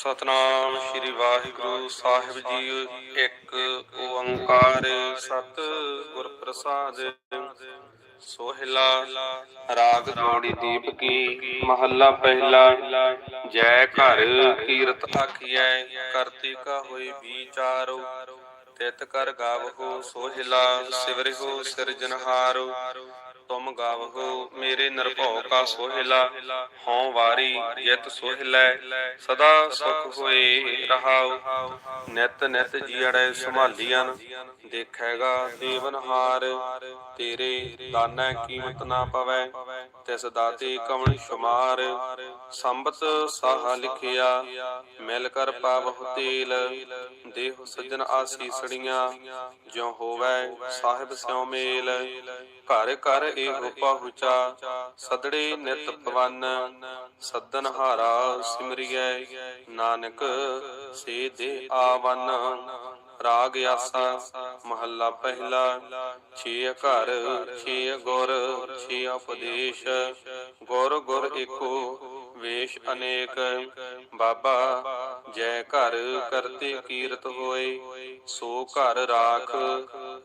ਸਤਨਾਮ ਸ੍ਰੀ ਵਾਹਿਗੁਰੂ ਸਾਹਿਬ ਜੀ। ਇੱਕ ਓੰਕਾਰ ਸਤ ਗੁਰ ਪ੍ਰਸਾਦ। ਸੋਹਿਲਾ ਰਾਗ ਜੋੜੀ ਦੀਪ ਕੀ, ਮਹੱਲਾ ਪਹਿਲਾ। ਜੈ ਘਰ ਕੀਰਤ ਆਖੀਐ ਕਰਤੀ ਕਾ ਹੋਈ ਵਿਚਾਰੋ। ਤਿਤ ਕਰ ਗਾਵਹੋ ਸੋਹਿਲਾ ਸਿਵਰਿਓ ਸਿਰਜਨਹਾਰੋ ਤੁਮ ਗਾਵਹੋ ਮੇਰੇ ਨਿਰਭਉ ਕਾ ਸੋਹਿਲਾ, ਹਉ ਵਾਰੀ ਜਿਤ ਸੋਹਿਲੈ, ਸਦਾ ਸੁਖ ਹੋਏ ਰਹਾਉ। ਨਿਤ ਨਿਤ ਜੀੜੈ ਸੰਭਾਲੀਆਂ ਦੇਖੈਗਾ ਦੇਵਨਹਾਰ ਤੇਰੇ ਦਾਨੈ ਕੀਮਤ ਨਾ ਪਵੈ, ਤਿਸ ਦਾਤੇ ਕਵਣ ਸ਼ੁਮਾਰ। ਸੰਬਤ ਸਾਹ ਲਿਖਿਆ, ਮਿਲ ਕਰ ਪਾਵਹੁ ਤੇਲ। ਦੇਹ ਸਜਣ ਆਸੀਸੜੀਆਂ ਜਿਉ ਹੋਵੈ ਸਾਹਿਬ ਸਿਉ ਮੇਲ। ਘਰ ਘਰ ਇਹੋ ਪਹੁੰਚਾ ਸਦੜੇ ਨਿਤ ਪਵਨ ਸੱਦਨ ਹਾਰਾ ਸਿਮਰਿਐ, ਨਾਨਕ ਸੇ ਦੇ ਆਵਨ। ਰਾਗ ਆਸਾ, ਮਹੱਲਾ ਪਹਿਲਾ, ਛੇ ਘਰ, ਛੇ ਗੁਰ, ਛੇ ਉਪਦੇਸ਼। ਗੁਰ ਗੁਰ ਏਕੋ, ਵੇਸ਼ ਅਨੇਕ। ਬਾਬਾ ਜੈ ਘਰ ਕਰਤੇ ਕੀਰਤ ਹੋਏ, ਸੋ ਘਰ ਰਾਖ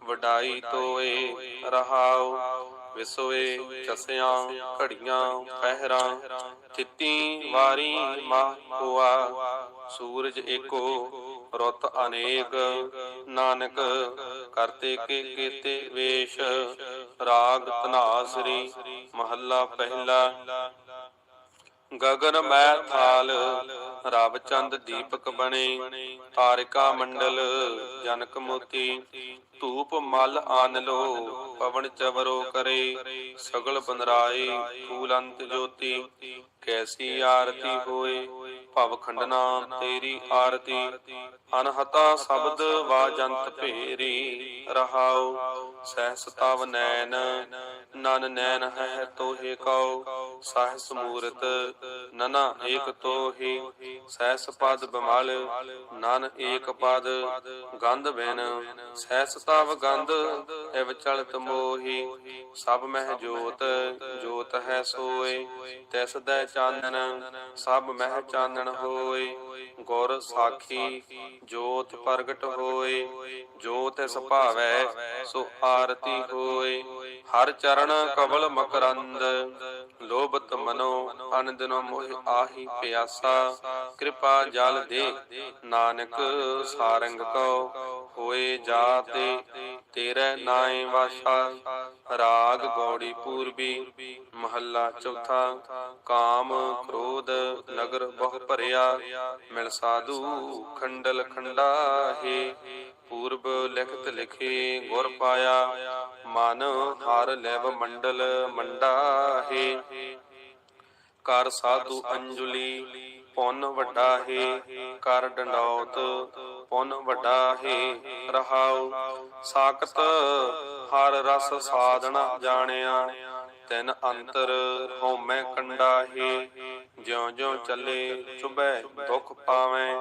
ਵਡਾਈ ਤੋਏ, ਰਹਾਉ, ਵਿਸੋਏ ਚਸਿਆਂ, ਘੜੀਆਂ, ਪਹਿਰਾਂ ਤਿੱਤੀ ਵਾਰੀ ਮਾ ਹੋਆ ਸੂਰਜ ਏਕੋ ਰੁੱਤ ਅਨੇਕ, ਨਾਨਕ ਕਰਤੇ ਕੇ ਕੀਤੇ ਵੇਸ਼, ਰਾਗ ਤਨਾਸਰੀ ਮਹੱਲਾ ਪਹਿਲਾ ਗਗਨ ਮੈ ਥਾਲ, ਰਵ ਚੰਦ ਦੀਪਕ ਬਣੇ, ਤਾਰਿਕਾ ਮੰਡਲ, ਜਨਕ ਮੋਤੀ, ਧੂਪ ਮਲ ਆਨ ਲੋ ਪਵਨ ਚਵਰੋ ਕਰੇ, ਸਗਲ ਬਨਰਾਏ, ਫੂਲੰਤ ਜੋਤੀ, ਕੈਸੀ ਆਰਤੀ ਹੋਏ, ਭਵ ਖੰਡਨਾ ਤੇਰੀ ਆਰਤੀ, ਅਨਹਤਾ ਸ਼ਬਦ ਵਾਜੰਤ ਭੇਰੀ, ਰਹਾਉ ਸਹਿਸ ਤਵ ਨੈਣ, ਨਨ ਨੈਣ ਹੈ ਤੋਹੇ ਕਉ ਸਹਸ ਮੂਰਤ ਨਨਾ ਏਕ ਤੋਹੀ, ਸਹਿਸ ਪਦ ਬਮਲ, ਨਨ ਏਕ ਪਦ, ਗੰਧ ਬਿਨ, ਸਹਿਸ ਤਵ ਗੰਧ ਇਵ ਚਲਤ ਮੋਹੀ, ਸਭ ਮਹਿ ਜੋਤ ਜੋਤ ਹੈ ਸੋਏ, ਤਿਸ ਦੈ ਚਾਨਣ, ਸਭ ਮਹਿ ਚਾਨਣ ਹੋਏ, ਗੁਰ ਸਾਖੀ, ਜੋਤ ਪ੍ਰਗਟ ਹੋਏ, ਜੋਤ ਤਿਸ ਭਾਵੈ, ਸੋ ਆਰਤੀ ਹੋਏ, ਹਰ ਚਰਨ ਕਵਲ ਮਕਰੰਦ ਲੋਭਤ ਮਨੋ ਅਨੰਦਨੋ ਮੋਹ ਆਹੀ ਪਿਆਸਾ, ਕਿਰਪਾ ਜਲ ਦੇ। ਨਾਨਕ ਸਾਰੰਗ ਕੋ ਹੋਏ ਜਾਤੇ ਤੇਰੇ ਨਾਏ ਵਾਸਾ। ਰਾਗ ਗੌੜੀ ਪੂਰਬੀ, ਮਹੱਲਾ ਚੌਥਾ। ਕਾਮ ਕ੍ਰੋਧ ਨਗਰ ਬਹੁ ਭਰਿਆ। ਮਿਲ ਸਾਧੂ ਖੰਡਲ ਖੰਡਾ ਹੈ ਪੂਰਬ ਲਿਖਤ ਲਿਖੇ ਗੁਰ ਪਾਇਆ। ਮਨ ਹਰ ਲੈਵ ਮੰਡਲ ਮੰਡਾ ਹੈ ਕਰ ਸਾਧੂ ਅੰਜੁਲੀ ਪੁੰਨ ਵੱਡਾ ਹੈ ਕਰ ਡੰਡੌਤ ਪੁੰਨ ਵੱਡਾ ਹੈ ਰਹਾਉ ਸਾਖਤ ਹਰ ਰਸ ਸਾਧਣਾ ਜਾਣਿਆ, ਤਿਨ ਅੰਤਰ ਹਉਮੈ ਕੰਡਾ ਹੈ ਜਿਉ ਜਿਉ ਚੱਲੇ ਚੁਬੈ ਦੁਖ ਪਾਵੇਂ,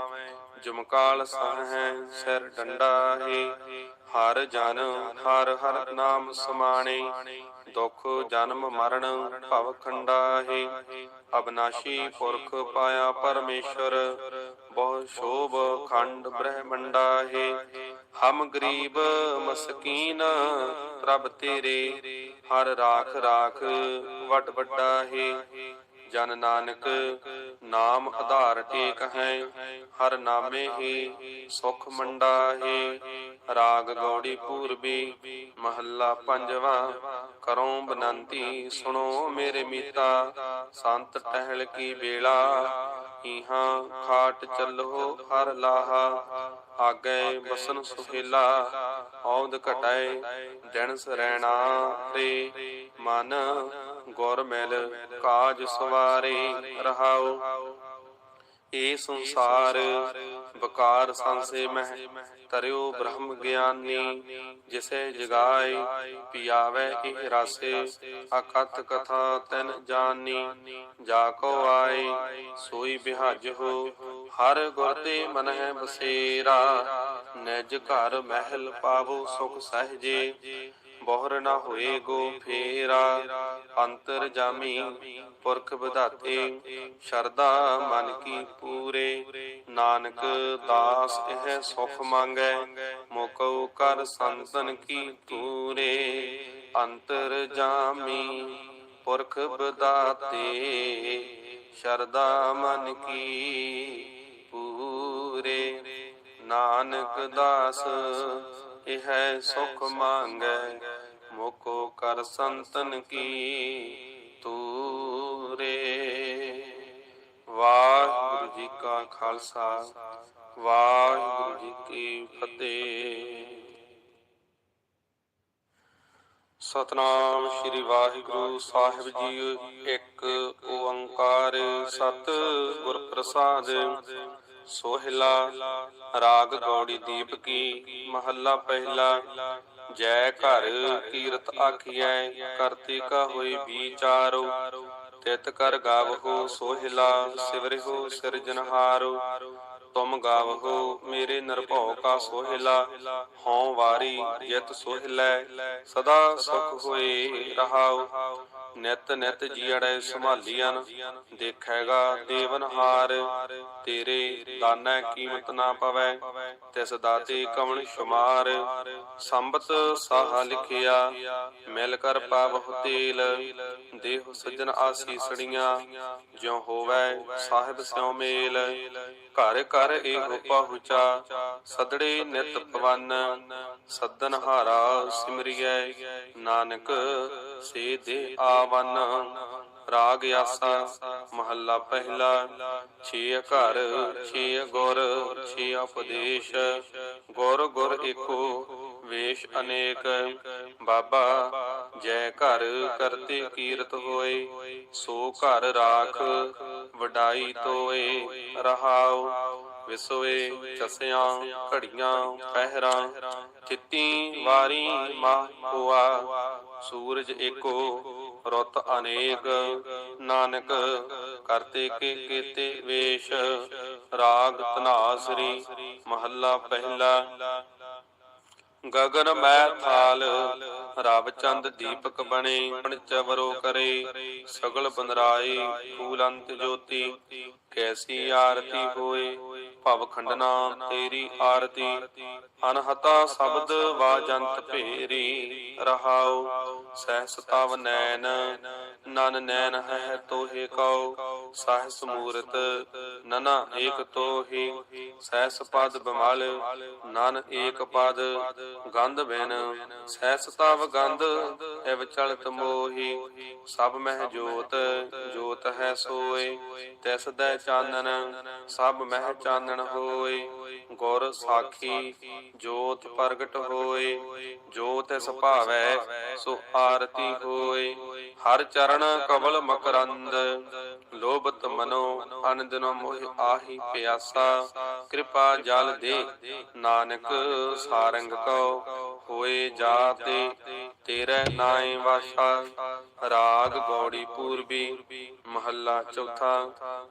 ਜਮਕਾਲ ਸਹੈ ਸਿਰ ਡੰਡਾ ਹੈ ਹਰ ਜਨ, ਹਰ ਹਰ ਨਾਮ ਸਮਾਣੇ। ਦੁਖ, ਜਨਮ, ਮਰਨ, ਭਵ ਖੰਡਾ ਹੈ ਅਬਨਾਸ਼ੀ ਪੁਰਖ ਪਾਇਆ ਪਰਮੇਸ਼ਰ। ਬਹੁ ਸ਼ੋਭ ਖੰਡ ਬ੍ਰਹਮੰਡਾ ਹੈ ਹਮ ਗਰੀਬ ਮਸਕੀਨ, ਪ੍ਰਭ ਤੇਰੇ। ਹਰ ਰਾਖ ਰਾਖ ਵੱਡ ਵੱਡਾ ਹੈ ਜਨ ਨਾਨਕ, ਨਾਮ ਆਧਾਰ ਟੇਕ ਹੈ ਹਰ ਨਾਮੇ ਹੀ ਸੁਖ ਮੰਡਾ ਹੈ ਰਾਗ ਗੌੜੀ ਪੂਰਬੀ, ਮਹੱਲਾ ਪੰਜਵਾ, ਕਰੋ ਬਨੰਤੀ, ਸੁਣੋ ਮੇਰੇ ਮੀਤਾ, ਸੰਤ ਟਹਿਲ ਕੀ ਵੇਲਾ ਇਹਾਂ ਖਾਟ ਚੱਲੋ ਹਰ ਲਾਹਾ, ਆਗੇ ਬਸਨ ਸੁਖੇਲਾ ਔਦ ਘਟਾਏ ਦਿਨ ਸਰੈਣਾ ਰੇ, ਮਨ ਗੁਰ ਮਿਲ ਕਾਜ ਸਵਾਰੇ ਰਹਾਓ ਏ ਸੰਸਾਰ ਵਕਾਰ ਸੰਸੇ ਮਹਿ ਤਰਿਓ ਬ੍ਰਹਮ ਗਿਆਨੀ, ਜਿਸੇ ਜਗਾਏ, ਪਿਆਵੇ ਇਹ ਰਾਸੇ, ਅਕਥ ਕਥਾ ਤਨ ਜਾਨੀ, ਜਾ ਕੋ ਆਏ, ਸੋਈ ਬਿਹਜ ਹੋ, ਹਰ ਗੁਰ ਤੇ ਮਨ ਹੈ ਬਸੇਰਾ, ਨਿਜ ਘਰ ਮਹਿਲ ਪਾਵੋ ਸੁਖ ਸਹਜੇ, ਬੋਹਰ ਨਾ ਹੋਏ ਗੋ ਫੇਰਾ, ਅੰਤਰ ਜਾਮੀ ਪੁਰਖ ਵਿਧਾਤੇ ਸ਼ਰਦਾ ਮਨ ਕੀ ਪੂਰੇ। ਨਾਨਕ ਦਾਸ ਇਹ ਸੁਖ ਮੰਗੈ, ਮੋਕਉ ਕਰ ਸੰਤਨ ਕੀ ਤੂਰੇ ਅੰਤਰ ਜਾਮੀ ਪੁਰਖ ਵਿਧਾਤੇ ਸ਼ਰਦਾ ਮਨ ਕੀ ਪੂਰੇ। ਨਾਨਕ ਦਾਸ ਇਹ ਸੁਖ ਮੰਗੈ ਮੋਕੋ ਕਰ ਸੰਤਨ ਕੀ ਤੂੰ ਤੂਰੇ ਵਾਹਿਗੁਰੂ ਜੀ ਕਾ ਖਾਲਸਾ, ਵਾਹਿਗੁਰੂ ਜੀ ਕੀ ਫਤਿਹ। ਸਤਨਾਮ ਸ੍ਰੀ ਵਾਹਿਗੁਰੂ ਸਾਹਿਬ ਜੀ, ਇੱਕ ਓੰਕਾਰ ਸਤ ਗੁਰ ਪ੍ਰਸਾਦ, ਸੋਹਿਲਾ, ਰਾਗ ਗੌੜੀ ਦੀਪ ਕੀ, ਮਹੱਲਾ ਪਹਿਲਾ, ਜੈ ਘਰ ਕੀਰਤ ਆਖੀਐ ਕਰਤੇ ਕਾ ਹੋਈ ਵਿਚਾਰੋ ਤਿਤ ਕਰ ਗਾਵਹੋ ਸੋਹਿਲਾ ਸਿਵਰਿਹੋ ਸਿਰਜਨਹਾਰੋ ਤੁਮ ਗਾਵਹੋ ਮੇਰੇ ਨਿਰਭਉ ਕਾ ਸੋਹਿਲਾ, ਹਉ ਵਾਰੀ ਜਿਤ ਸੋਹਿਲੈ, ਸਦਾ ਸੁਖ ਹੋਏ ਰਹਾਉ। ਨਿਤ ਨਿਤ ਜੀੜੈ ਸੰਭਾਲੀਆਂ ਦੇਖੈਗਾ ਦੇਵਨਹਾਰ ਤੇਰੇ ਦਾਨੈ ਕੀਮਤ ਨਾ ਪਵੈ, ਤਿਸ ਦਾਤੇ ਕਵਣ ਸ਼ੁਮਾਰ। ਸੰਬਤ ਸਾਹਾ ਲਿਖਿਆ, ਮਿਲ ਕਰ ਪਾਵਹੁ ਤੇਲ। ਦੇਹ ਸਜਣ ਆਸੀਸੜੀਆਂ ਜਿਉ ਹੋਵੈ ਸਾਹਿਬ ਸਿਉ ਮੇਲ। ਘਰ ਘਰ ਇਹੋ ਪਹੁੰਚਾ ਸਦੜੇ ਨਿਤ ਪਵਨ ਸਦਨ ਹਾਰਾ ਸਿਮਰਿਐ। ਨਾਨਕ ਸੇ ਦੇ ਆਵਨ, ਰਾਗ ਆਸਾ, ਮਹੱਲਾ ਪਹਿਲਾ। ਛੇ ਘਰ, ਛੇ ਗੁਰ, ਛੇ ਉਪਦੇਸ਼। ਗੁਰ ਗੁਰ ਏਕੋ, ਵੇਸ਼ ਅਨੇਕ। ਬਾਬਾ, ਜੈ ਘਰ ਕਰਤੇ ਕੀਰਤ ਹੋਏ। ਸੋ ਘਰ ਰਾਖ, ਵਡਾਈ ਤੋਏ, ਰਹਾਉ। ਵਿਸੋਏ, ਚਸਿਆਂ, ਘੜੀਆਂ, ਪਹਿਰਾਂ, ਚਿੱਤੀ ਵਾਰੀ ਮਾ ਹੋਆ ਸੂਰਜ ਏਕੋ ਰੁੱਤ ਅਨੇਕ, ਨਾਨਕ ਕਰਤੇ ਕੇ ਕੀਤੇ ਵੇਸ਼। ਰਾਗ ਤਨਾਸਰੀ ਮਹੱਲਾ ਪਹਿਲਾ। ਗਗਨ ਮੈ ਥਾਲ ਰਬ ਚੰਦ ਦੀਪਕ ਬਣੇ। ਪਣ ਚਵਰੋ ਕਰੇ ਸਗਲ ਬੰਦਰਾਏ ਫੂਲੰਤ ਜੋਤੀ। ਕੈਸੀ ਆਰਤੀ ਹੋਏ ਭਵ ਖੰਡਨਾ, ਤੇਰੀ ਆਰਤੀ। ਅਨਹਤਾ ਸ਼ਬਦ ਵਾਜੰਤ ਭੇਰੀ, ਰਹਾਉ ਸਹਿਸ ਤਵ ਨੈਣ। ਨਨ ਨੈਣ ਹੈ ਤੋਹੇ ਕਉ ਸਹਸ ਮੂਰਤ ਨਨਾ ਏਕ ਤੋਹੀ। ਸਹਿਸ ਪਦ ਬਮਲ, ਨਨ ਏਕ ਪਦ, ਗੰਧ ਬਿਨ। ਸਹਿਸ ਤਵ ਗੰਧ ਐਵ ਚਲਤ ਮੋਹੀ ਸਭ ਮਹਿ ਜੋਤ ਜੋਤ ਹੈ ਸੋਏ। ਤਿਸ ਦੈ ਚਾਨਣ, ਸਭ ਮਹਿ ਚਾਨਣ ਹੋਏ। ਗੁਰ ਸਾਖੀ, ਜੋਤ ਪ੍ਰਗਟ ਹੋਏ। ਜੋਤ ਸੁਭਾਵੈ ਸੋ ਆਰਤੀ ਹੋਏ। ਹਰ ਚਰਨ ਕਮਲ ਮਕਰੰਦ, ਲੋਭਤ ਮਨੋ ਅਨੰਦਨੋ ਮੋਹ ਆਹੀ ਪਿਆਸਾ। ਕਿਰਪਾ ਜਲ ਦੇ, ਨਾਨਕ ਸਾਰੰਗ ਕਉ। ਹੋਏ ਜਾਤੇ ਤੇਰੇ ਨਾਏ ਵਾਸਾ, ਰਾਗ ਗੌੜੀ ਪੂਰਬੀ, ਮਹੱਲਾ ਚੌਥਾ,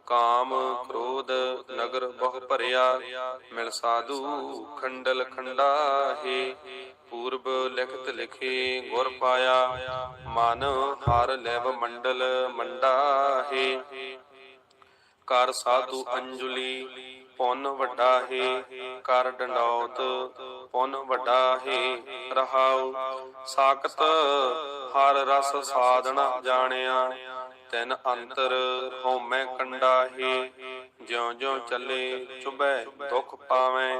ਕਾਮ ਕ੍ਰੋਧ ਨਗਰ ਬਹੁ ਭਰਿਆ, ਮਿਲ ਸਾਧੂ ਖੰਡਲ ਖੰਡਾ ਹੈ ਪੂਰਬ ਲਿਖਤ ਲਿਖੇ ਗੁਰ ਪਾਇਆ, ਮਨ ਹਰ ਲੈਵ ਮੰਡਲ ਮੰਡਾ ਹੈ ਕਰ ਸਾਧੂ ਅੰਜੁਲੀ, ਪੁੰਨ ਵੱਡਾ ਹੈ, ਕਰ ਡੰਡੌਤ, ਪੁੰਨ ਵੱਡਾ ਹੈ, ਰਹਾਉ, ਸਾਖਤ ਹਰ ਰਸ ਸਾਧਨਾ ਜਾਣਿਆ, ਤਿਨ ਅੰਤਰ ਹਉਮੈ ਕੰਡਾ ਹੈ ਜਿਉ ਜਿਉ ਚੱਲੇ ਚੁਬੈ ਦੁਖ ਪਾਵੈ,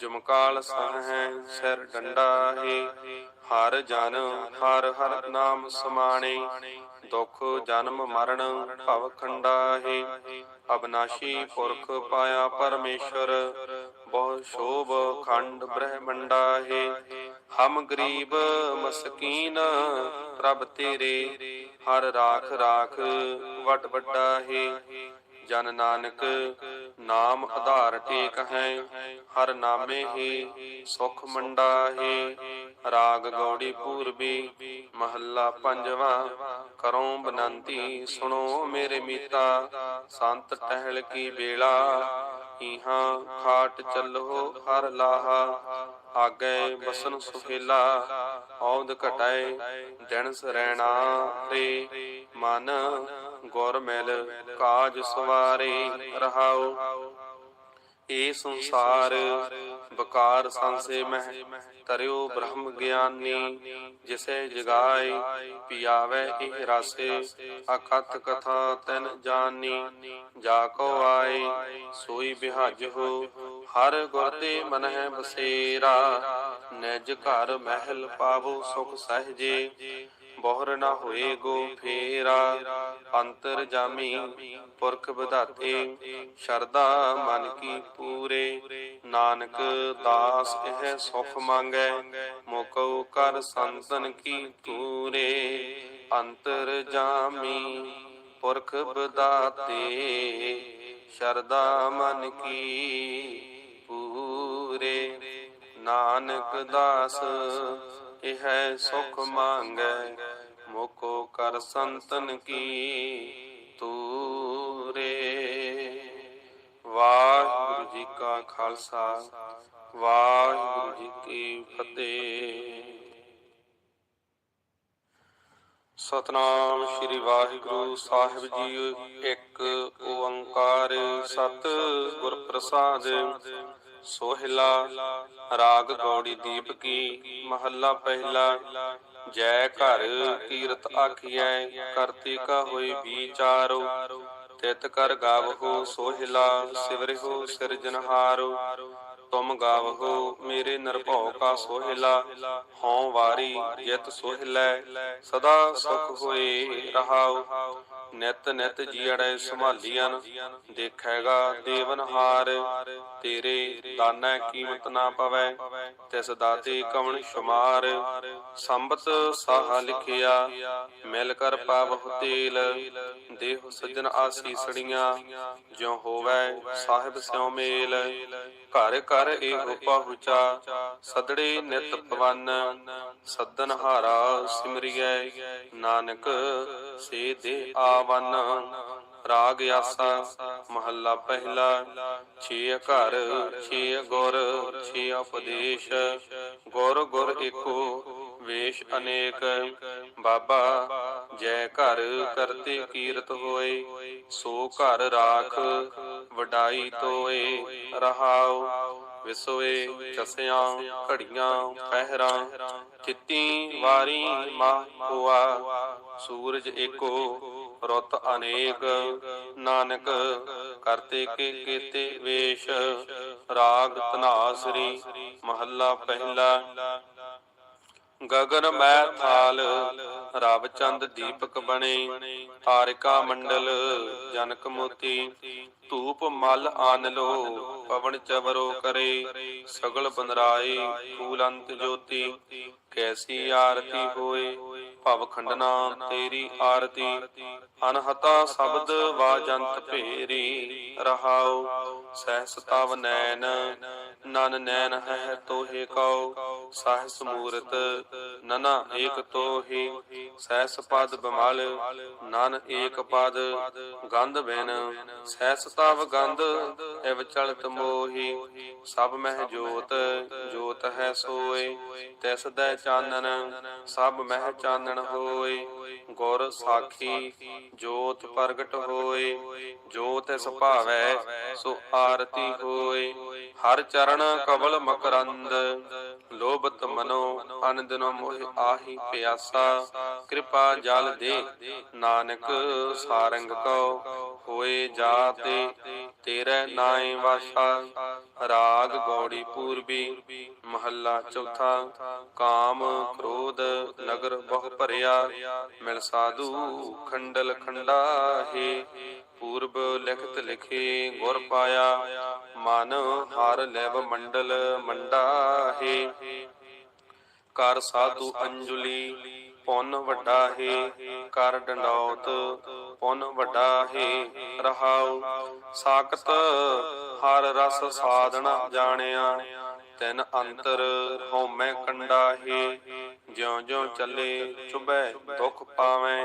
ਜਮਕਾਲ ਸਹੈ ਸਿਰ ਡੰਡਾ ਹੈ, ਹਰ ਜਨ ਹਰ ਹਰ ਨਾਮ ਸਮਾਣੇ, ਦੁਖ ਜਨਮ ਮਰਨ ਭਵ ਖੰਡਾ ਹੈ ਅਬਨਾਸ਼ੀ ਪੁਰਖ ਪਾਇਆ ਪਰਮੇਸ਼ਰ, ਬਹੁ ਸ਼ੋਭ ਖੰਡ ਬ੍ਰਹਮੰਡਾ ਹੈ। ਹਮ ਗਰੀਬ ਮਸਕੀਨ, ਪ੍ਰਭ ਤੇਰੇ, ਹਰ ਰਾਖ ਰਾਖ ਵਟ ਵੱਡਾ ਹੈ। ਜਨ ਨਾਨਕ, ਨਾਮ ਆਧਾਰ ਟੇਕ ਹੈ, ਹਰ ਨਾਮੇ ਹੀ, ਸੁਖ ਮੰਡਾ ਹੈ। ਰਾਗ ਗੌੜੀ ਪੂਰਬੀ, ਮਹੱਲਾ ਪੰਜਵਾ, ਕਰੋ ਬਨੰਤੀ, ਸੁਣੋ ਮੇਰੇ ਮੀਤਾ। ਸੰਤ ਟਹਿਲ ਕੀ ਵੇਲਾ ਇਹਾਂ ਖਾਟ ਚੱਲੋ ਹਰ ਲਾਹਾ, ਆਗੇ ਬਸਨ ਸੁਖੇਲਾ ਔਦ ਘਟਾਏ ਦਿਨ ਸਰੈਣਾ ਰੇ। ਮਨ ਗੁਰ ਮਿਲ ਕਾਜ ਸਵਾਰੇ ਰਹਾਓ। ਏ ਸੰਸਾਰ ਬਕਾਰ ਸੰਸੇ ਮਹਿ ਤਰਿਓ ਬ੍ਰਹਮ ਗਿਆਨੀ, ਜਿਸੇ ਜਗਾਏ, ਪਿਆਵੇ ਇਹ ਰਸੇ ਅਕਥ ਕਥਾ ਤਨ ਜਾਨੀ। ਜਾ ਕੋ ਆਏ, ਸੋਈ ਬਿਹਜ ਹਰ ਗੁਰ ਤੇ ਮਨਹਿ ਬਸੇਰਾ। ਨਿਜ ਘਰ ਮਹਿਲ ਪਾਵੋ ਸੁਖ ਸਹਜੇ ਬੋਹਰ ਨਾ ਹੋਏ ਗੋ ਫੇਰਾ, ਅੰਤਰ ਜਾਮੀ, ਪੁਰਖ ਵਿਧਾਤੇ ਸ਼ਰਦਾ ਮਨ ਕੀ ਪੂਰੇ। ਨਾਨਕ ਦਾਸ ਇਹ ਸੁਖ ਮੰਗੈ, ਮੋਕਉ ਕਰ ਸੰਤਨ ਕੀ ਤੂਰੇ ਅੰਤਰ ਜਾਮੀ, ਪੁਰਖ ਵਿਧਾਤੇ ਸ਼ਰਦਾ ਮਨ ਕੀ ਪੂਰੇ। ਨਾਨਕ ਦਾਸ ਇਹ ਸੁਖ ਮੰਗੈ ਮੋਕੋ ਕਰ ਸੰਤਨ ਕੀ ਤੂਰੇ। ਵਾਹਿਗੁਰੂ ਜੀ ਕਾ ਖਾਲਸਾ, ਵਾਹਿਗੁਰੂ ਜੀ ਕੀ ਫਤਿਹ। ਸਤਨਾਮ ਸ੍ਰੀ ਵਾਹਿਗੁਰੂ ਸਾਹਿਬ ਜੀ, ਇੱਕ ਓੰਕਾਰ ਸਤ ਗੁਰ ਪ੍ਰਸਾਦ, ਸੋਹਿਲਾ ਰਾਗ ਗੌੜੀ ਦੀਪ ਕੀ, ਮਹੱਲਾ ਪਹਿਲਾ ਜੈ ਘਰ ਕੀਰਤ ਆਖੀਐ ਕਰਤੀ ਕਾ ਹੋਈ ਵਿਚਾਰੋ, ਤਿਤ ਕਰ ਗਾਵਹੋ ਸੋਹਿਲਾ, ਸਿਵਰਿਹੋ ਸਿਰਜਨਹਾਰੋ ਤੁਮ ਗਾਵਹੋ ਮੇਰੇ ਨਿਰਭਉ ਕਾ ਸੋਹਿਲਾ, ਹਉ ਵਾਰੀ ਜਿਤ ਸੋਹਿਲੈ, ਸਦਾ ਸੁਖ ਹੋਏ ਰਹਾਉ। ਨਿਤ ਨਿਤ ਜੀੜੈ ਸੰਭਾਲੀਆਂ ਦੇਖੈਗਾ ਦੇਵਨਹਾਰ ਤੇਰੇ ਦਾਨਾ ਕੀਮਤ ਨਾ ਪਵੈ, ਤਿਸ ਦਾਤੇ ਕਵਣ ਸ਼ੁਮਾਰ। ਸੰਬਤ ਸਾਹ ਲਿਖਿਆ, ਮਿਲ ਕਰ ਪਾਵਹੁ ਤੇਲ। ਦੇਹ ਸਜਣ ਆਸੀਸੜੀਆਂ ਜਿਉ ਹੋਵੈ ਸਾਹਿਬ ਸਿਉ ਮੇਲ। ਘਰ ਘਰ ਇਹੋ ਪਹੁੰਚਾ ਸਦੜੇ ਨਿਤ ਪਵਨ। ਸਦਨ ਹਾਰਾ ਸਿਮਰਿਐ, ਨਾਨਕ ਸੇ ਦੇ ਆਵਨ, ਰਾਗ ਆਸਾ, ਮਹੱਲਾ ਪਹਿਲਾ, ਛੇ ਘਰ, ਛੇ ਗੁਰ, ਛੇ ਉਪਦੇਸ਼, ਗੁਰ ਗੁਰ ਏਕੋ, ਵੇਸ਼ ਅਨੇਕ, ਬਾਬਾ ਜੈ ਘਰ ਕਰਤੇ ਕੀਰਤ ਹੋਏ, ਸੋ ਘਰ ਰਾਖ ਵਡਾਈ ਤੋਏ, ਰਹਾਉ, ਵਿਸੋਏ, ਚਸਿਆਂ, ਘੜੀਆਂ, ਪਹਿਰਾਂ ਤਿੱਤੀ ਵਾਰੀ ਮਾਹ ਹੋਆ ਸੂਰਜ ਏਕੋ ਰੁੱਤ ਅਨੇਕ। ਨਾਨਕ ਕਰਤੇ ਕੇ ਕੀਤੇ ਵੇਸ਼, ਰਾਗ ਤਨਾਸਰੀ ਮਹੱਲਾ ਪਹਿਲਾ। ਗਗਨ ਮੈ ਥਾਲ, ਰਵ ਚੰਦ ਦੀਪਕ ਬਣੇ। ਤਾਰਿਕਾ ਮੰਡਲ, ਜਨਕ ਮੋਤੀ। ਧੂਪ ਮਲ ਆਨ ਲੋ ਪਵਨ ਚਵਰੋ ਕਰੇ। ਸਗਲ ਬਨਰਾਏ, ਫੂਲੰਤ ਜੋਤੀ। ਕੈਸੀ ਆਰਤੀ ਹੋਏ। ਭਵ ਖੰਡਨਾ, ਤੇਰੀ ਆਰਤੀ, ਅਨਹਤਾ ਸ਼ਬਦ ਵਾਜੰਤ ਭੇਰੀ, ਰਹਾਉ, ਸਹਸ ਤਵ ਨੈਣ, ਨਨ ਨੈਣ ਹੈ ਤੋਹੇ ਕਉ, ਸਹਸ ਮੂਰਤ, ਨਨਾ ਏਕ ਤੋਹੀ, ਸਹਸ ਪਦ ਬਮਲ, ਨਨ ਏਕ ਪਦ, ਗੰਧ ਬਿਨ, ਸਹਸ ਤਵ ਗੰਧ ਇਵ ਚਲਤ ਮੋਹੀ, ਸਭ ਮਹਿ ਜੋਤ ਜੋਤ ਹੈ ਸੋਏ। ਤਿਸ ਦੈ ਚਾਨਨ ਸਭ ਮਹਿ ਚਾਨਣ ਹੋਏ। ਗੁਰ ਸਾਖੀ, ਜੋਤ ਪ੍ਰਗਟ ਹੋਏ। ਜੋਤ ਇਸ ਭਾਵੈ, ਸੋ ਆਰਤੀ ਹੋਏ। ਹਰ ਚਰਨ ਕਵਲ ਮਕਰੰਦ, ਲੋਭਤ ਮਨੋ ਅਨੰਦਨੋ ਮੋਹ ਆਹੀ ਪਿਆਸਾ। ਕਿਰਪਾ ਜਲ ਦੇ, ਨਾਨਕ ਸਾਰੰਗ ਕਉ। ਹੋਏ ਜਾਤੇ ਤੇਰੇ ਨਾਏ ਵਾਸਾ, ਰਾਗ ਗੌੜੀ ਪੂਰਬੀ, ਮਹੱਲਾ ਚੌਥਾ, ਕਾਮ ਕ੍ਰੋਧ ਨਗਰ ਬਹੁ ਭਰਿਆ, ਮਿਲ ਸਾਧੂ ਖੰਡਲ ਖੰਡਾ ਹੈ। ਪੂਰਬ ਲਿਖਤ ਲਿਖੇ ਗੁਰ ਪਾਇਆ, ਮਨ ਹਰ ਲੈਵ ਮੰਡਲ ਮੰਡਾ ਹੈ। ਕਰ ਸਾਧੂ ਅੰਜੁਲੀ ਪੁੰਨ ਵੱਡਾ ਹੈ, ਕਰ ਡੰਡੌਤ, ਪੁੰਨ ਵੱਡਾ ਹੈ, ਰਹਾਉ, ਸਾਖਤ ਹਰ ਰਸ ਸਾਧਨਾ ਜਾਣਿਆ, ਤਿਨ ਅੰਤਰ ਹਉਮੈ ਕੰਡਾ ਹੈ ਜਿਉ ਜਿਉ ਚੱਲੇ ਚੁਬੈ ਦੁਖ ਪਾਵੈ,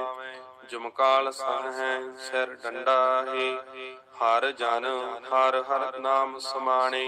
ਜੁਮਕਾਲ ਸਹ ਹੈ ਸਿਰ ਡੰਡਾ ਹੈ, ਹਰ ਜਨ ਹਰ ਹਰ ਨਾਮ ਸਮਾਣੇ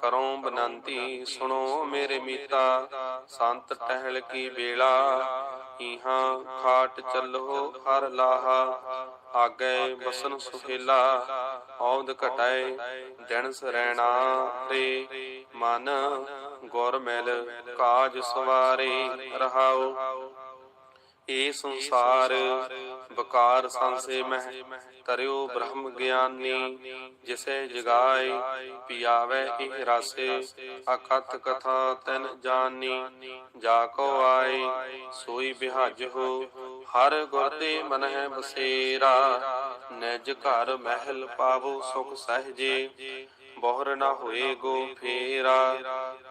ਕਰੋ ਬਨੰਤੀ ਸੁਣੋ ਮੇਰੇ ਮੀਤਾ। ਸੰਤ ਟਹਿਲ ਕੀ ਵੇਲਾ। ਇਹਾਂ ਖਾਟ ਚੱਲੋ ਹਰ ਲਾਹਾ। ਆਗੇ ਬਸਨ ਸੁਖੇਲਾ ਔਦ ਘਟਾਏ ਦਿਨ ਸਰੈਣਾ ਰੇ। ਮਨ ਗੁਰ ਮਿਲ ਕਾਜ ਸਵਾਰੇ ਰਹਾਉ ਏ ਸੰਸਾਰ ਬਕਾਰ ਸੰਸੇ ਮਹਿ ਤਰਿਓ ਬ੍ਰਹਮ ਗਿਆਨੀ, ਜਿਸੇ ਜਗਾਏ, ਪਿਆਵੇ ਇਹ ਰਾਸੇ ਅਕਥ ਕਥਾ ਤਨ ਜਾਨੀ, ਜਾ ਕੋ ਆਏ, ਸੋਈ ਬਿਹਾਜ ਹੋ, ਹਰ ਗੁਰ ਤੇ ਮਨ ਹੈ ਬਸੇਰਾ, ਨਿਜ ਘਰ ਮਹਿਲ ਪਾਵੋ ਸੁਖ ਸਹਜੇ, ਬੋਹਰ ਨਾ ਹੋਏ ਗੋ ਫੇਰਾ,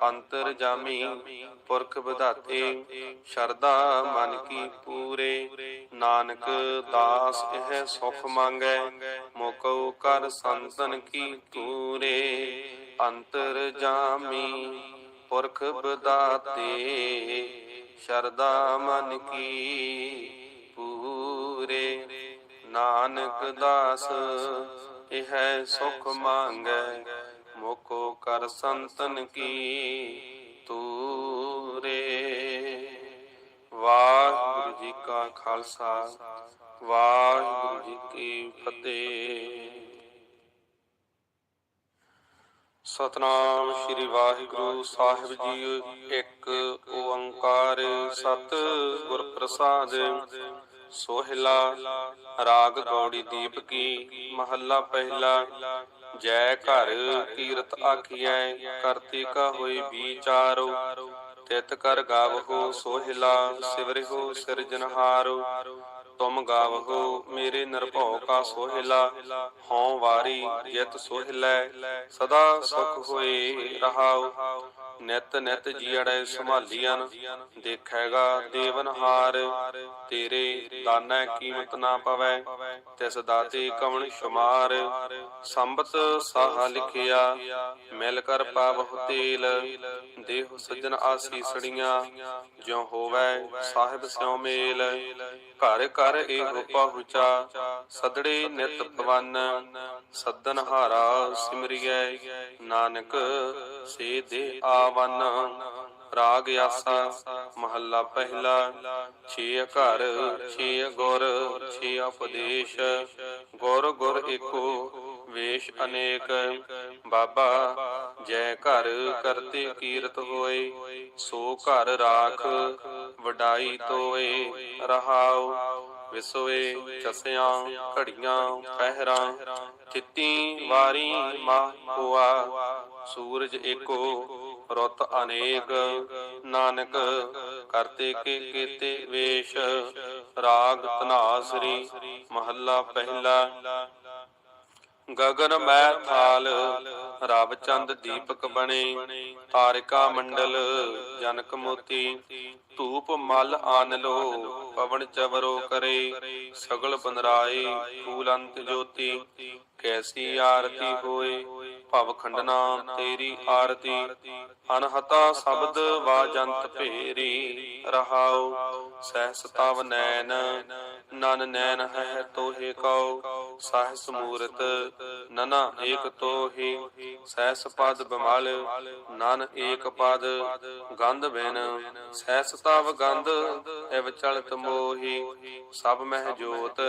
ਅੰਤਰ ਜਾਮੀ ਪੁਰਖ ਵਿਧਾਤੇ ਸ਼ਰਦਾ ਮਨ ਕੀ ਪੂਰੇ। ਨਾਨਕ ਦਾਸ ਇਹ ਸੁਖ ਮੰਗੈ, ਮੋਕਉ ਕਰ ਸੰਤਨ ਕੀ ਤੂਰੇ ਅੰਤਰ ਜਾਮੀ ਪੁਰਖ ਵਿਧਾਤੇ ਸ਼ਰਦਾ ਮਨ ਕੀ ਪੂਰੇ। ਨਾਨਕ ਦਾਸ ਇਹ ਸੁਖ ਮੰਗੈ ਮੋਕੋ ਕਰ ਸੰਤਨ ਕੀ ਤੂਰੇ। ਵਾਹਿਗੁਰੂ ਜੀ ਕਾ ਖਾਲਸਾ, ਵਾਹਿਗੁਰੂ ਜੀ ਕੀ ਫਤਿਹ। ਸਤਨਾਮ ਸ੍ਰੀ ਵਾਹਿਗੁਰੂ ਸਾਹਿਬ ਜੀ, ਇੱਕ ਓੰਕਾਰ ਸਤ ਗੁਰ ਪ੍ਰਸਾਦ, ਸੋਹਿਲਾ ਰਾਗ ਗੌੜੀ ਦੀਪ ਕੀ, ਮਹੱਲਾ ਪਹਿਲਾ ਜੈ ਘਰ ਕੀਰਤ ਆਖੀਐ ਕਰਤੀ ਕਾ ਹੋਈ ਵਿਚਾਰੋ, ਤਿਤ ਕਰ ਗਾਵਹੋ ਸੋਹਿਲਾ, ਸਿਵਰਿਹੋ ਸਿਰਜਨਹਾਰੋ ਤੁਮ ਗਾਵਹੋ ਮੇਰੇ ਨਿਰਭਉ ਕਾ ਸੋਹਿਲਾ, ਹਉ ਵਾਰੀ ਜਿਤ ਸੋਹਿਲੈ, ਸਦਾ ਸੁਖ ਹੋਏ ਰਹਾਉ। ਨਿਤ ਨਿਤ ਜੀੜੈ ਸੰਭਾਲੀਆਂ ਦੇਖੈਗਾ ਦੇਵਨਹਾਰ, ਤੇਰੇ ਦਾਨੈ ਕੀਮਤ ਨਾ ਪਵੈ, ਤਿਸ ਦਾਤੇ ਕਵਣ ਸ਼ੁਮਾਰ, ਸੰਬਤ ਸਾਹਾ ਲਿਖਿਆ, ਮਿਲ ਕਰ ਪਾਵਹੁ ਤੇਲ, ਦੇਹ ਸਜਣ ਆਸੀਸੜੀਆਂ ਜਿਉ ਹੋਵੈ ਸਾਹਿਬ ਸਿਉ ਮੇਲ, ਘਰ ਘਰ ਇਹੋ ਪਹੁੰਚਾ ਸਦੜੇ ਨਿਤ ਪਵਨ ਸਦਨ ਹਾਰਾ ਸਿਮਰਿਐ, ਨਾਨਕ ਸੇ ਦੇ ਆਵਨ। ਰਾਗ ਆਸਾ, ਮਹੱਲਾ ਪਹਿਲਾ। ਛੇ ਘਰ ਛੇ ਗੁਰ, ਛੇ ਉਪਦੇਸ਼। ਗੁਰ ਗੁਰ ਏਕੋ, ਵੇਸ਼ ਅਨੇਕ। ਬਾਬਾ, ਜੈ ਘਰ ਕਰਤੇ ਕੀਰਤ ਹੋਏ। ਸੋ ਘਰ ਰਾਖ, ਵਡਾਈ ਤੋਏ। ਰਹਾਉ, ਵਿਸੋਏ, ਚਸਿਆਂ, ਘੜੀਆਂ, ਪਹਿਰਾਂ। ਤਿੱਤੀ ਵਾਰੀ ਮਾ ਹੋਆ ਸੂਰਜ ਏਕੋ ਰੁੱਤ ਅਨੇਕ। ਨਾਨਕ ਕਰਤੇ ਕੇ ਕੀਤੇ ਵੇਸ਼, ਰਾਗ ਤਨਾਸਰੀ ਮਹੱਲਾ ਪਹਿਲਾ। ਗਗਨ ਮੈ ਥਾਲ, ਰਵ ਚੰਦ ਦੀਪਕ ਬਣੇ। ਤਾਰਿਕਾ ਮੰਡਲ, ਜਨਕ ਮੋਤੀ। ਧੂਪ ਮਲ ਆਨ ਲੋ ਪਵਨ ਚਵਰੋ ਕਰੇ। ਸਗਲ ਬਨਰਾਏ, ਫੂਲੰਤ ਜੋਤੀ। ਕੈਸੀ ਆਰਤੀ ਹੋਏ। ਭਵ ਖੰਡਨਾ, ਤੇਰੀ ਆਰਤੀ। ਅਨਹਤਾ ਸ਼ਬਦ ਵਾਜੰਤ ਭੇਰੀ, ਰਹਾਉ ਸਹਸ ਤਵ ਨੈਣ। ਨਨ ਨੈਣ ਹੈ ਤੋਹੇ ਕਉ, ਸਹਸ ਮੂਰਤ ਨਨਾ ਏਕ ਤੋਹੀ ਸਹਸ ਪਦ ਬਮਲ, ਨਨ ਏਕ ਪਦ ਗੰਧ ਬਿਨ, ਸਹਸ ਤਵ ਗੰਧ ਇਵ ਚਲਤ ਮੋਹੀ, ਸਭ ਮਹਿ ਜੋਤ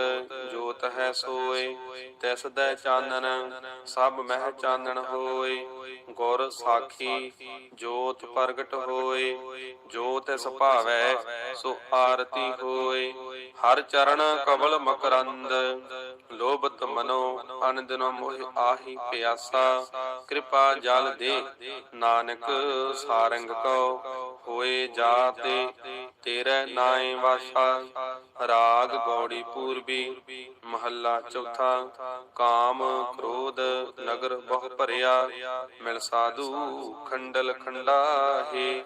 ਜੋਤ ਹੈ ਸੋਏ, ਤਿਸ ਦੈ ਚਾਨਣ, ਸਭ ਮਹਿ ਚਾਨਣ ਹੋਏ, ਗੁਰ ਸਾਖੀ ਜੋਤ ਪ੍ਰਗਟ ਹੋਏ ਜੋਤ ਤਿਸ ਭਾਵੈ ਸੋ ਆਰਤੀ ਹੋਏ, ਹਰ ਚਰਨ ਕਵਲ ਮਕਰੰਦ ਲੋਭਤ ਮਨੋ ਅਨੰਦਨ ਮੋਹ ਆਹੀ ਪਿਆਸਾ। ਕਿਰਪਾ ਜਲ ਦੇ, ਨਾਨਕ ਸਾਰੰਗ ਕੋ ਹੋਏ ਜਾਤੇ, ਤੇਰੇ ਨਾਏ ਵਾਸਾ। ਰਾਗ ਗੌੜੀ ਪੂਰਬੀ, ਮਹੱਲਾ ਚੌਥਾ। ਕਾਮ ਕ੍ਰੋਧ ਨਗਰ ਬਹੁ ਭਰਿਆ। ਮਿਲ ਸਾਧੂ ਖੰਡਲ ਖੰਡਾ ਹੈ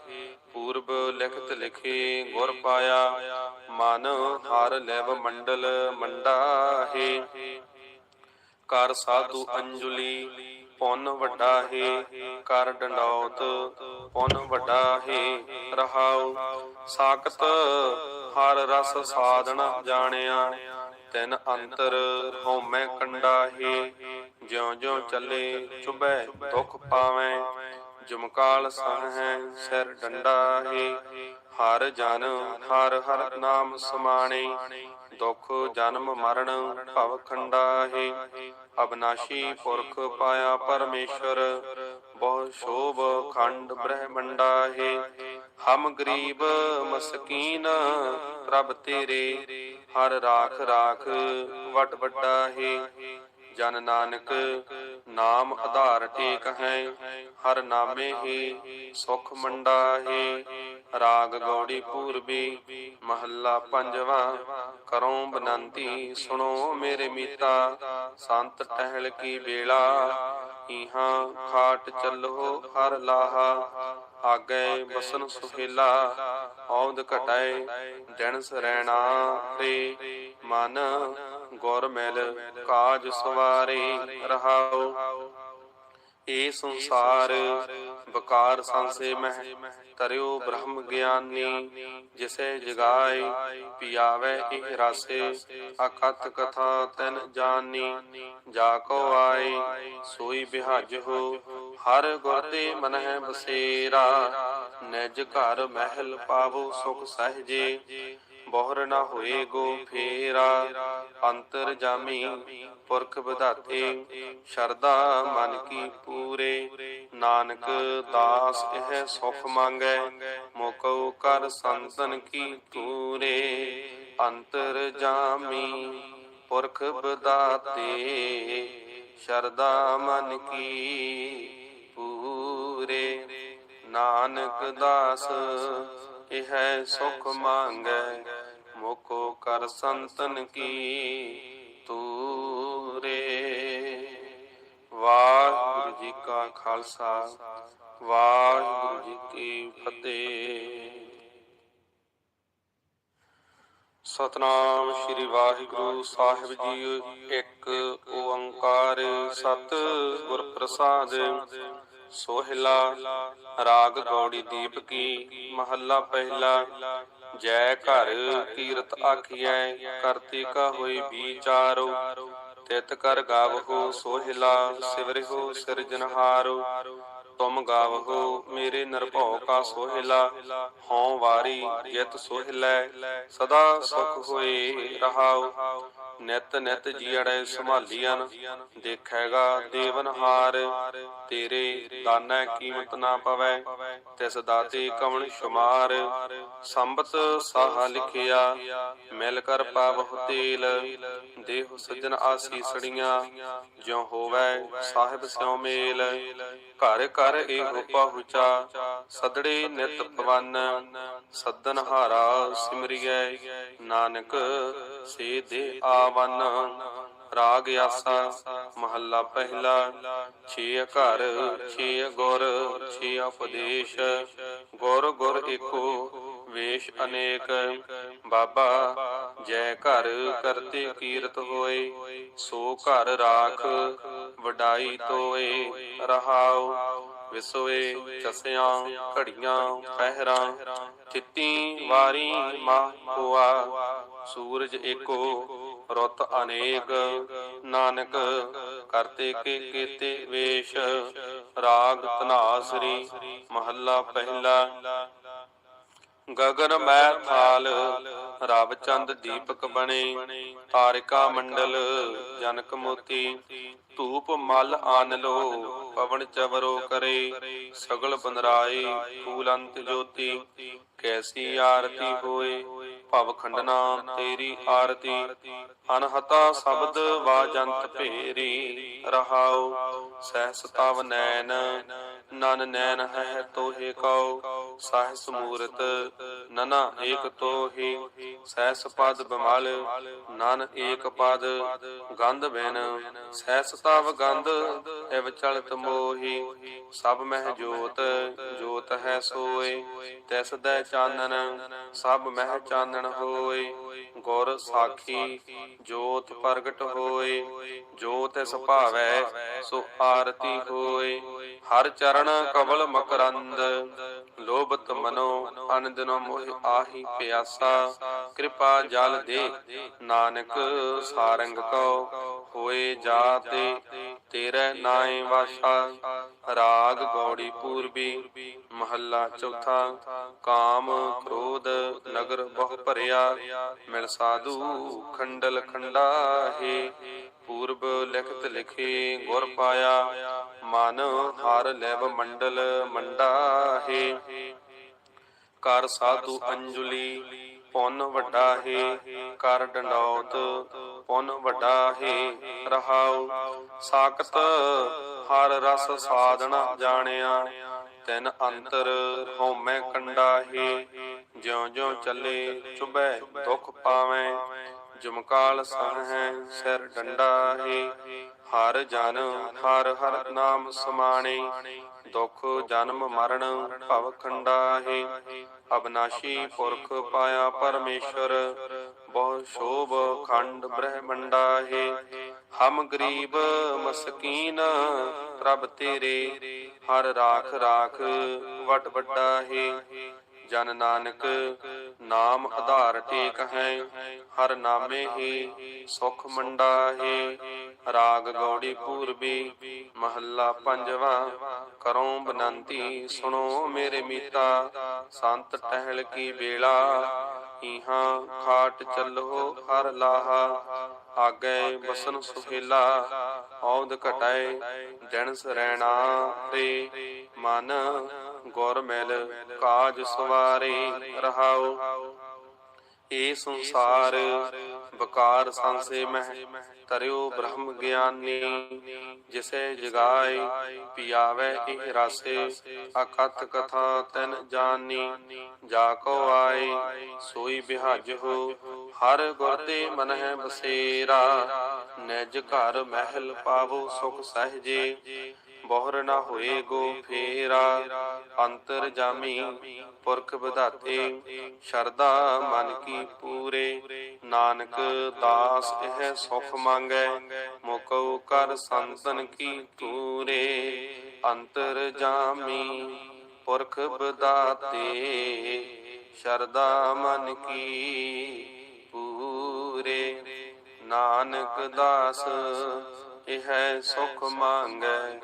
ਪੂਰਬ ਲਿਖਤ ਲਿਖੇ ਗੁਰ ਪਾਇਆ। ਮਨ ਹਰ ਲੈਵ ਮੰਡਲ ਮੰਡਾ ਹੈ ਕਰ ਸਾਧੂ ਅੰਜੁਲੀ ਪੁੰਨ ਵੱਡਾ ਹੈ ਕਰ ਡੰਡੌਤ ਪੁੰਨ ਵੱਡਾ ਹੈ ਰਹਾਉ ਸਾਖਤ ਹਰ ਰਸ ਸਾਧਨ ਜਾਣਿਆ, ਤਿਨ ਅੰਤਰ ਹਉਮੈ ਕੰਡਾ ਹੈ ਜਿਉ ਜਿਉ ਚੱਲੇ ਚੁਬੈ ਦੁਖ ਪਾਵੈ ਜਮਕਾਲ ਹੈ ਸਿਰ ਡੰਡਾ ਹੈ ਹਰ ਜਨ, ਹਰ ਹਰ ਨਾਮ ਸਮਾਣੇ। ਦੁਖ, ਜਨਮ, ਮਰਨ, ਭਵ ਖੰਡਾ ਹੈ ਅਬਨਾਸ਼ੀ ਪੁਰਖ ਪਾਇਆ ਪਰਮੇਸ਼ਰ। ਬਹੁ ਸ਼ੋਭ ਖੰਡ ਬ੍ਰਹਮੰਡਾ ਹੈ ਹਮ ਗਰੀਬ ਮਸਕੀਨ, ਪ੍ਰਭ ਤੇਰੇ। ਹਰ ਰਾਖ ਰਾਖ ਵਟ ਵੱਡਾ ਹੈ ਜਨ ਨਾਨਕ, ਨਾਮ ਆਧਾਰ ਟੇਕ ਹੈ। ਹਰ ਨਾਮੇ ਹੀ ਸੁਖ ਮੰਡਾ ਹੈ ਰਾਗ ਗੌੜੀ ਪੂਰਬੀ, ਮਹੱਲਾ ਪੰਜਵਾ, ਕਰੋ ਬਨੰਤੀ, ਸੁਣੋ ਮੇਰੇ ਮੀਤਾ, ਸੰਤ ਟਹਿਲ ਕੀ ਵੇਲਾ ਇਹਾਂ ਖਾਟ ਚੱਲੋ ਹਰ ਲਾਹਾ, ਆਗੇ ਬਸਨ ਸੁਹੇਲਾ, ਔਦ ਘਟਾਏ ਦਿਨ ਸਰੈਣਾ ਰੇ ਮਨ ਗੁਰ ਮਿਲ ਕਾਜ ਸਵਾਰੇ ਰਹਾਓ। ਏ ਸੰਸਾਰ, ਬਕਾਰ ਸੰਸੇ ਮਹਿ ਤਰਿਓ ਬ੍ਰਹਮ ਗਿਆਨੀ, ਜਿਸੇ ਜਗਾਏ, ਪਿਆਵੇ ਇਹ ਰਾਸੇ ਅਕਥ ਕਥਾ ਤਨ ਜਾਨੀ, ਜਾ ਕੋ ਆਏ, ਸੋਈ ਬਿਹਾਜ ਹੋ, ਹਰ ਗੁਰ ਤੇ ਮਨਹਿ ਬਸੇਰਾ, ਨਿਜ ਘਰ ਮਹਿਲ ਪਾਵੋ ਸੁਖ ਸਹਜੇ, ਬੋਹਰ ਨਾ ਹੋਏ ਗੋ ਫੇਰਾ, ਅੰਤਰ ਜਾਮੀ ਪੁਰਖ ਵਿਧਾਤੇ ਸ਼ਰਦਾ ਮਨ ਕੀ ਪੂਰੇ। ਨਾਨਕ ਦਾਸ ਇਹ ਸੁਖ ਮੰਗੈ, ਮੋਕਉ ਕਰ ਸੰਤਨ ਕੀ ਤੂਰੇ ਅੰਤਰ ਜਾਮੀ ਪੁਰਖ ਵਿਧਾਤੇ ਸ਼ਰਦਾ ਮਨ ਕੀ ਪੂਰੇ। ਨਾਨਕ ਦਾਸ ਇਹ ਸੁਖ ਮੰਗੈ ਮੋਕੋ ਕਰ ਸੰਤਨ ਕੀ ਵਾਹਿਗੁਰੂ ਜੀ ਕਾ ਖਾਲਸਾ, ਵਾਹਿਗੁਰੂ ਜੀ ਕੀ ਫਤਿਹ। ਸਤਨਾਮ ਸ੍ਰੀ ਵਾਹਿਗੁਰੂ ਸਾਹਿਬ ਜੀ, ਇੱਕ ਓੰਕਾਰ ਸਤ ਗੁਰ ਪ੍ਰਸਾਦ, ਸੋਹਿਲਾ, ਰਾਗ ਗੌੜੀ ਦੀਪ ਕੀ, ਮਹੱਲਾ ਪਹਿਲਾ, ਜੈ ਘਰ ਕੀਰਤ ਆਖੀਐ ਕਰਤੀ ਕਾ ਹੋਈ ਵਿਚਾਰੋ ਤਿਤ ਕਰ ਗਾਵਹੋ ਸੋਹਿਲਾ, ਸਿਵਰਿਹੋ ਸਿਰਜਨਹਾਰੋ ਤੁਮ ਗਾਵਹੋ ਮੇਰੇ ਨਿਰਭਉ ਕਾ ਸੋਹਿਲਾ, ਹਉ ਵਾਰੀ ਜਿਤ ਸੋਹਿਲੈ, ਸਦਾ ਸੁਖ ਹੋਏ ਰਹਾਉ। ਨਿਤ ਨਿਤ ਜੀੜੈ ਸੰਭਾਲੀਆਂ ਦੇਖੈਗਾ ਦੇਵਨਹਾਰ ਤੇਰੇ ਦਾਨੈ ਕੀਮਤ ਨਾ ਪਵੈ ਤਿਸ ਦਾਤੇ ਕਵਣ ਸ਼ੁਮਾਰ। ਸੰਬਤ ਸਾਹਾ ਲਿਖਿਆ ਮਿਲ ਕਰ ਪਾਵਹੁ ਤੇਲ। ਦੇਹ ਸਜਣ ਆਸੀਸੜੀਆਂ ਜਿਉ ਹੋਵੈ ਸਾਹਿਬ ਸਿਉ ਮੇਲ। ਘਰ ਘਰ ਇਹੋ ਪਹੁੰਚਾ ਸਦੜੇ ਨਿਤ ਪਵਨ ਸੱਦਨ ਹਾਰਾ ਸਿਮਰਿਐ ਨਾਨਕ ਸੇ ਦੇ ਆਵਨ, ਰਾਗ ਆਸਾ, ਮਹੱਲਾ ਪਹਿਲਾ, ਛੇ ਘਰ, ਛੇ ਗੁਰ, ਛੇ ਉਪਦੇਸ਼, ਗੁਰ ਗੁਰ ਏਕੋ, ਵੇਸ਼ ਅਨੇਕ। ਬਾਬਾ, ਜੈ ਘਰ ਕਰਤੇ ਕੀਰਤ ਹੋਏ, ਸੋ ਘਰ ਰਾਖ ਵਡਾਈ ਤੋਏ, ਰਹਾਉ, ਵਿਸੋਏ, ਚਸਿਆਂ, ਘੜੀਆਂ, ਪਹਿਰਾਂ ਤਿੱਤੀ ਵਾਰੀ ਮਾ ਹੋਆ ਸੂਰਜ ਏਕੋ ਰੁੱਤ ਅਨੇਕ। ਨਾਨਕ ਕਰਤੇ ਕੇ ਕੀਤੇ ਵੇਸ਼ ਰਾਗ ਤਨਾਸਰੀ ਮਹੱਲਾ ਪਹਿਲਾ। ਗਗਨ ਮੈ ਥਾਲ ਰਵ ਚੰਦ ਦੀਪਕ ਬਣੇ। ਤਾਰਿਕਾ ਮੰਡਲ ਜਨਕ ਮੋਤੀ। ਧੂਪ ਮਲ ਆਨ ਲੋ ਪਵਨ ਚਵਰੋ ਕਰੇ। ਸਗਲ ਬੰਦਰਾਏ ਫੂਲ ਅੰਤ ਜੋਤੀ। ਕੈਸੀ ਆਰਤੀ ਹੋਏ। ਭਵ ਖੰਡਨਾ, ਤੇਰੀ ਆਰਤੀ। ਅਨਹਤਾ ਸ਼ਬਦ ਵਾਜੰਤ ਭੇਰੀ, ਰਹਾਉ ਸਹਿਸ ਤਵ ਨੈਣ। ਨਨ ਨੈਣ ਹੈ ਤੋਹੇ ਕਉ ਸਹਸ ਮੂਰਤ ਨਨਾ ਏਕ ਤੋਹੀ ਸਹਿਸ ਪਦ ਬਮਲ, ਨਨ ਏਕ ਪਦ ਗੰਧ ਬਿਨ। ਸਹਿਸ ਤਵ ਗੰਧ ਇਵ ਚਲਤ ਮੋਹੀ, ਸਭ ਮਹਿ ਜੋਤ ਜੋਤ ਹੈ ਸੋਏ। ਤਿਸ ਦੈ ਚਾਨਣ, ਸਭ ਮਹਿ ਚਾਨਣ ਹੋਏ। ਗੁਰ ਸਾਖੀ, ਜੋਤ ਪ੍ਰਗਟ ਹੋਏ। ਜੋ ਤਿਸ ਭਾਵੈ, ਸੋ ਆਰਤੀ ਹੋਏ। ਹਰ ਚਰਨ ਕਵਲ ਮਕਰੰਦ, ਲੋਭਤ ਮਨੋ ਅਨੰਦਨੋ ਮੋਹਿ ਆਹੀ ਪਿਆਸਾ। ਕਿਰਪਾ ਜਲ ਦੇ, ਨਾਨਕ ਸਾਰੰਗ ਕਉ, ਹੋਏ ਜਾਤੇ ਤੇਰੇ ਨਾਏ ਵਾਸਾ। ਰਾਗ ਗੌੜੀ ਪੂਰਬੀ, ਮਹੱਲਾ ਚੌਥਾ। ਕਾਮ ਕ੍ਰੋਧ ਨਗਰ ਬਹੁ ਭਰਿਆ, ਮਿਲ ਸਾਧੂ ਖੰਡਲ ਖੰਡਾ ਹੈ ਪੂਰਬ ਲਿਖਤ ਲਿਖੇ ਗੁਰ ਪਾਇਆ ਮਨ ਹਰ ਲੈਵ ਮੰਡਲ ਮੰਡਾ ਹੈ ਕਰ ਸਾਧੂ ਅੰਜੁਲੀ ਪੁੰਨ ਵੱਡਾ ਹੈ ਕਰ ਡੰਡੌਤ ਪੁੰਨ ਵੱਡਾ ਹੈ ਰਹਾਉ ਸਾਖਤ ਹਰ ਰਸ ਸਾਧਨਾ ਜਾਣਿਆ, ਤਿਨ ਅੰਤਰ ਹਉਮੈ ਕੰਡਾ ਹੈ ਜਿਉ ਜਿਉ ਚੱਲੇ ਚੁਬੈ ਦੁਖ ਪਾਵੈ, ਜੁਮਕਾਲ ਹੈ ਸਿਰ ਡੰਡਾ ਹੈ ਹਰ ਜਨ ਹਰ ਹਰ ਨਾਮ ਸਮਾਣੇ, ਦੁਖ ਜਨਮ ਮਰਨ ਭਵ ਖੰਡਾ ਹੈ ਅਬਨਾਸ਼ੀ ਪੁਰਖ ਪਾਇਆ ਪਰਮੇਸ਼ਰ, ਬਹੁ ਸ਼ੋਭ ਖੰਡ ਬ੍ਰਹਮੰਡਾ ਹਮ ਗਰੀਬ ਮਸਕੀਨ, ਪ੍ਰਭ ਤੇਰੇ, ਹਰ ਰਾਖ ਰਾਖ ਵਟ ਵੱਡਾ ਹੈ ਜਨ ਨਾਨਕ, ਨਾਮ ਆਧਾਰ ਟੇਕ ਹੈ, ਹਰ ਨਾਮੇ ਹੀ ਸੁਖ ਮੰਡਾ ਹੈ ਰਾਗ ਗੌੜੀ ਪੂਰਬੀ, ਮਹੱਲਾ ਪੰਜਵਾ, ਕਰੋ ਬਨੰਤੀ, ਸੁਣੋ ਮੇਰੇ ਮੀਤਾ, ਸੰਤ ਟਹਿਲ ਕੀ ਵੇਲਾ ਇਹਾਂ ਖਾਟ ਚੱਲੋ ਹਰ ਲਾਹਾ, ਆਗੇ ਬਸਨ ਸੁਹੇਲਾ, ਔਦ ਘਟਾਏ ਜਨ ਸਰੈਣਾ ਰੇ ਮਨ ਗੁਰ ਮਿਲ ਕਾਜ ਸਵਾਰੇ ਰਹਾਓ। ਏ ਸੰਸਾਰ ਬਕਾਰ ਸੰਸੇ ਮਹਿ ਤਰਿਓ ਬ੍ਰਹਮ ਗਿਆਨੀ, ਜਿਸੇ ਜਗਾਏ, ਪਿਆਵੇ ਇਹ ਰਾਸੇ, ਅਕਥ ਕਥਾ ਤਨ ਜਾਨੀ, ਜਾ ਕੋ ਆਏ, ਸੋਈ ਬਿਹਾਜ ਹੋ, ਹਰ ਗੁਰ ਤੇ ਮਨ ਬਸੇਰਾ, ਨਿਜ ਘਰ ਮਹਿਲ ਪਾਵੋ ਸੁਖ ਸਹਜੇ, ਬੋਹਰ ਨਾ ਹੋਏ ਗੋ ਫੇਰਾ, ਅੰਤਰ ਜਾਮੀ ਪੁਰਖ ਵਧਾਤੇ ਸ਼ਰਦਾ ਮਨ ਕੀ ਪੂਰੇ ਨਾਨਕ ਦਾਸ ਇਹ ਸੁਖ ਮੰਗੈ, ਮੁਕਉ ਕਰ ਸੰਤਨ ਕੀ ਤੂਰੇ ਅੰਤਰ ਜਾਮੀ ਪੁਰਖ ਵਿਧਾਤੇ ਸ਼ਰਦਾ ਮਨ ਕੀ ਪੂਰੇ। ਨਾਨਕ ਦਾਸ ਇਹ ਸੁਖ ਮੰਗੈ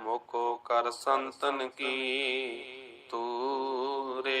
ਮੁਕੋ ਕਰ ਸੰਤਨ ਕੀ ਤੂਰੇ